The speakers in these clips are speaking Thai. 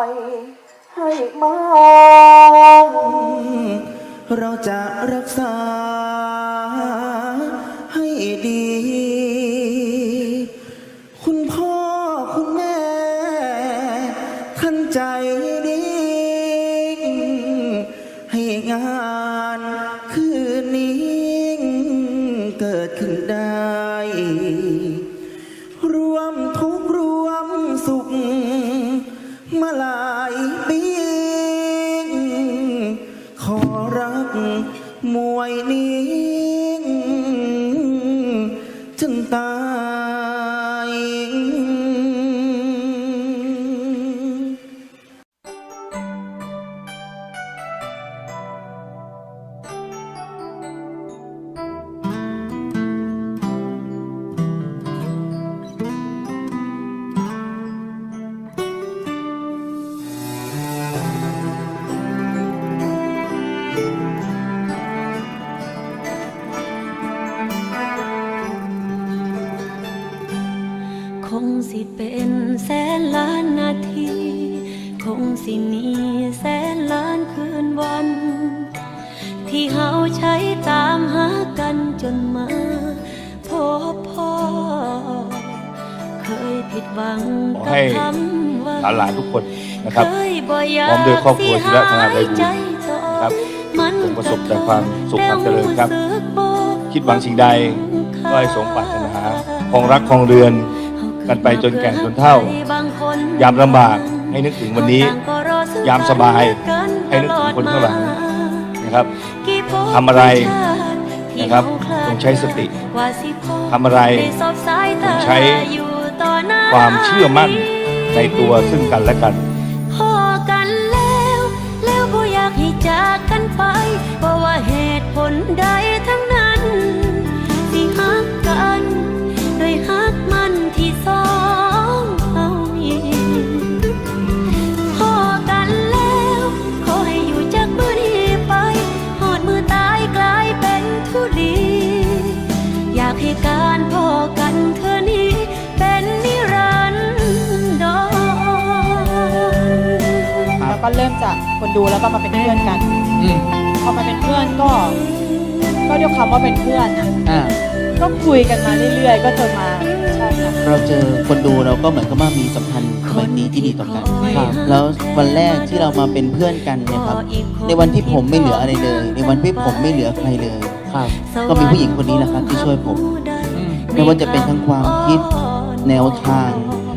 ให้มาเราจะรักษาให้ดี คุณพ่อคุณแม่ ท่านใจดีให้งาน คงสิเป็นแสนล้านนาที คงสิมีแสนล้านคืนวัน ที่เฮาใช้ตามหากันจนมาพบพ่อ เคยผิดหวังขอกับให้คำว่าหลานๆทุกคนนะครับเคยบ่อยาพร้อมด้วยครอบครัวศิระธนาไพบูลย์ใจจอครับมันจงประสบแต่ความสุขความเจริญครับแต่สึกบ่คิดหวังสิ่งใดก็ให้สมปรารถนาคงรักคงเรือน กันไปจนแก่จนเฒ่า ยามลำบากให้นึกถึงวันนี้ ยามสบายให้นึกถึงคนข้างหลังนะครับทำอะไรนะครับต้องใช้สติทำอะไรต้องใช้ความเชื่อมั่นในตัวซึ่งกันและกันพอกันแล้วแล้วบ่อยากให้จากกันไปเพราะว่าเหตุผลใด เริ่มจากคนดูแล้วก็มาเป็นเพื่อนกันอืมพอมาเป็นเพื่อนก็ ก็ด้วยคำว่าเป็นเพื่อนนะอ่า ก็คุยกันมาเรื่อยๆ ก็จนมาใช่ค่ะเราเจอคนดูเราก็เหมือนกับว่ามีสัมพันธ์ไมตรีที่ดีต่อกันครับ แล้ววันแรกที่เรามาเป็นเพื่อนกันเนี่ยครับ ในวันที่ผมไม่เหลืออะไรเลย ในวันที่ผมไม่เหลือใครเลย ครับ ก็มีผู้หญิงคนนี้แหละครับที่ช่วยผมไม่ว่าจะเป็นทั้งความคิด แนวทาง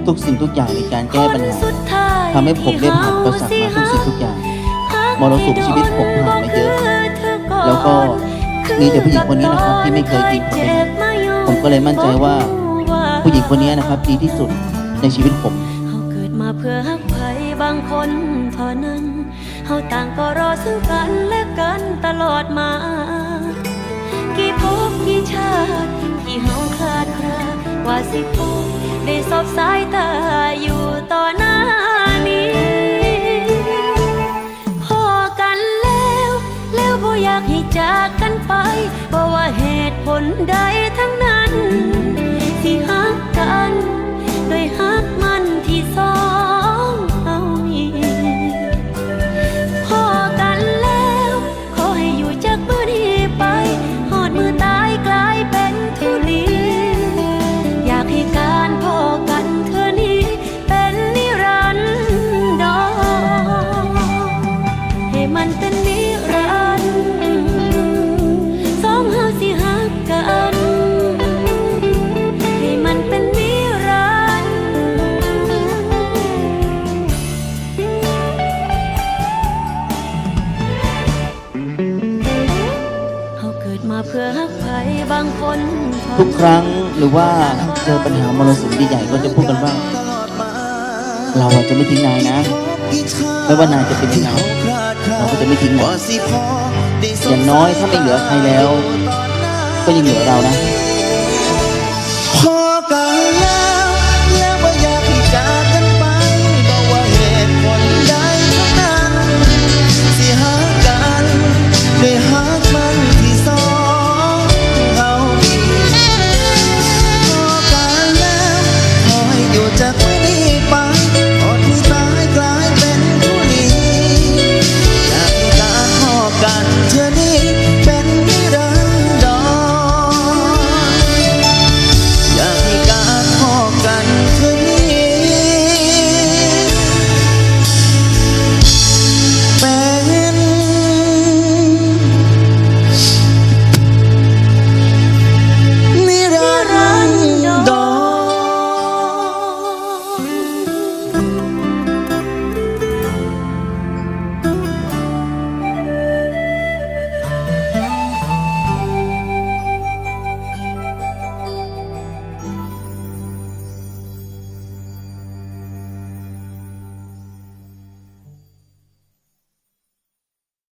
ทุกสิ่งทุกอย่างในการแก้ปัญหา ทำให้ผมได้ผ่านประสบมาทุกสิ่งทุกอย่างมรสุมชีวิตผมผ่านมาเยอะ แล้วก็มีแต่ผู้หญิงคนนี้นะครับที่ไม่เคยทิ้งผมไปไหนผมก็เลยมั่นใจว่าผู้หญิงคนนี้นะครับดีที่สุดในชีวิตผมเฮาเกิดมาเพื่อฮักใครบางคนเท่านั้นเฮาต่างก็รอซึ่งกันและกันตลอดมา กี่ภพกี่ชาติที่เฮาคลาดคลาว่าสิพบได้สบสายตาอยู่ต่อหน้า จากกันไปเพราะว่าเหตุผลใดทั้งนั้น ที่หักกัน โดยหักมันที่ซ้อน ท่าทุกครั้งหรือว่าเจอปัญหามรสุมใหญ่ๆก็จะพูดกันว่า เราอะจะไม่ทิ้งนายนะไม่ว่านายจะเป็นยังไงเราก็จะไม่ทิ้งนายอย่างน้อยถ้าไม่เหลือใครแล้ว ก็ยังเหลือเรานะพอกันแล้